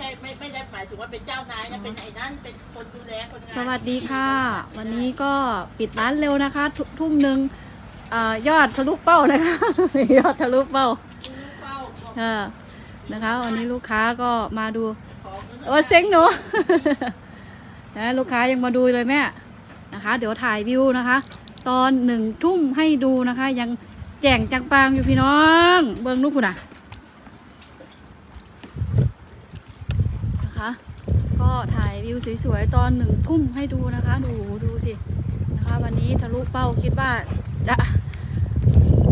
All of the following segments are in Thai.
ช่ไม่ไม่ได้หมายถึงว่าเป็นเจ้านายนะเป็นไอ้นั่นเป็นคนดูแลคนงานสวัสดีค่ะ วันนี้ก็ปิดร้านเร็วนะคะ ทุทุ่มหนึ่งอายอดทะลุเป้านะคะ ยอดทะลุเป้าเฝ้าของค่ะนะคะ วันนี้ลูกค้าก็มาดูของโอ้เซ็งหนู นะลูกค้ายังมาดูเลยแม่นะคะ เดี๋ยวถ่ายวิวนะคะ ตอนหนึ่งทุ่มให้ดูนะคะ ยังแจ่งจังปางอยู่พี่น้อง เบิ้งลูกคุณอะ นะคะ ก็ถ่ายวิวสวยๆตอนหนึ่งทุ่มให้ดูนะคะดูดูสินะคะวันนี้ทะลุเป้าคิดว่าจะ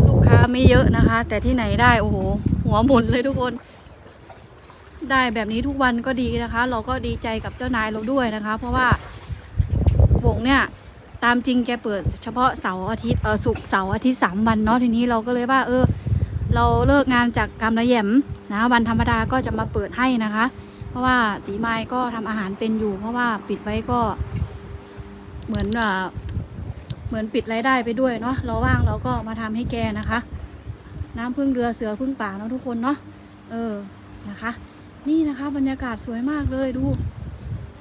ลูกค้าไม่เยอะนะคะ แต่ที่ไหนได้โอ้โหหัวหมุนเลยทุกคน ได้แบบนี้ทุกวันก็ดีนะคะ เราก็ดีใจกับเจ้านายเราด้วยนะคะ เพราะว่าวงเนี่ยตามจริงแกเปิดเฉพาะเสาร์อาทิตย์เออศุกร์เสาร์อาทิตย์สามวันเนาะทีนี้เราก็เลยว่าเออ เราเลิกงานจากกรรมระแยมนะวันธรรมดาก็จะมาเปิดให้นะคะ เพราะว่าตีไม้ก็ทำอาหารเป็นอยู่ เพราะว่าปิดไว้ก็เหมือนอ่าเหมือนปิดรายได้ไปด้วยเนาะเราว่างเราก็มาทำให้แกนะคะ น้ำพึ่งเรือเสือพึ่งป่าเนาะทุกคนเนาะเออนะคะ นี่นะคะ บรรยากาศสวยมากเลยดู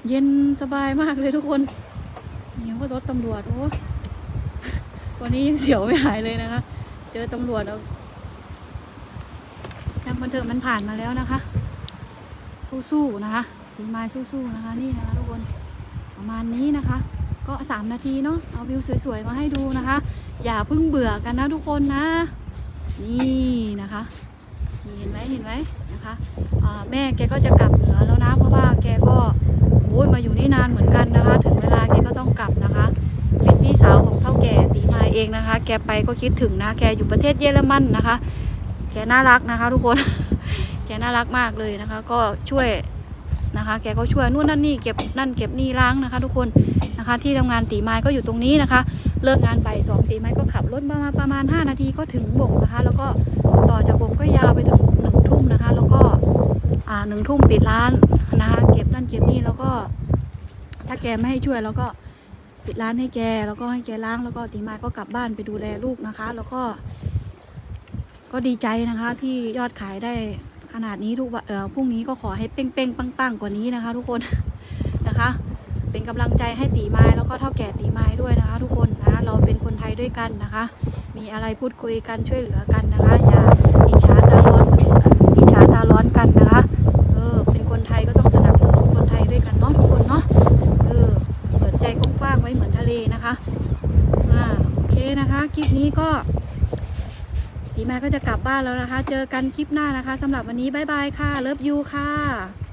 เย็นสบายมากเลยทุกคนเนี่ก็รถตำรวจโอ้วันนี้ยังเสียวไม่หายเลยนะคะ เจอตำรวจแล้วช่างบันเทิงมันผ่านมาแล้วนะคะ สู้ๆนะคะตีไม้สู้ๆนะคะนี่นะคะทุกคนประมาณนี้นะคะ ก็สามนาทีเนาะเอาวิวสวยๆมาให้ดูนะคะ อย่าเพิ่งเบื่อกันนะทุกคนนะ นี่นะคะเห็นไหมเห็นไหมนะคะแม่แกก็จะกลับเหนือแล้วนะ เพราะว่าแกก็โอ้ยมาอยู่นี่นานเหมือนกันนะคะ ถึงเวลาแกก็ต้องกลับนะคะเป็นพี่สาวของเท่าแก่ตีมาเองนะคะ แกไปก็คิดถึงนะ แกอยู่ประเทศเยอรมันนะคะ แกน่ารักนะคะ ทุกคน แกน่ารักมากเลยนะคะ ก็ช่วยนะคะ แกก็ช่วยนู่นนั่นนี่เก็บนั่นเก็บนี่ล้างนะคะ ทุกคนนะคะ ที่ทำงานตีไม้ก็อยู่ตรงนี้นะคะ เลิกงานบ่ายสองตีไม้ก็ขับรถมามาประมาณ 5 นาทีก็ถึงบ่งนะคะ แล้วก็ต่อจากบ่งก็ยาวไปถึงหนึ่งทุ่มนะคะ แล้วก็อ่าหนึ่งทุ่มปิดร้านนะคะ เก็บนั่นเก็บนี่แล้วก็ ถ้าแกไม่ให้ช่วยแล้วก็ปิดร้านให้แกแล้วก็ให้แกล้างแล้วก็ตีไม้ก็กลับบ้านไปดูแลลูกนะคะ แล้วก็ก็ดีใจนะคะที่ยอดขายได้ ขนาดนี้ทุกเออพรุ่งนี้ก็ขอให้เป้งเป้งๆปังๆกว่านี้นะคะ ทุกคนนะคะ เป็นกำลังใจให้ตีไม้แล้วก็เท่าแก่ตีไม้ด้วยนะคะ ทุกคนนะเราเป็นคนไทยด้วยกันนะคะ มีอะไรพูดคุยกันช่วยเหลือกันนะคะ อย่าอิจฉาตาร้อนอิจฉาตาร้อนกันนะคะเออเป็นคนไทยก็ต้องสนับสนุนคนไทยด้วยกันเนาะทุกคนเนาะเออเปิดใจกว้างๆไว้เหมือนทะเลนะคะอ่าโอเคนะคะคลิปนี้ก็ ตีมาก็จะกลับบ้านแล้วนะคะ เจอกันคลิปหน้านะคะสำหรับวันนี้บ๊ายบายค่ะเลิฟยูค่ะ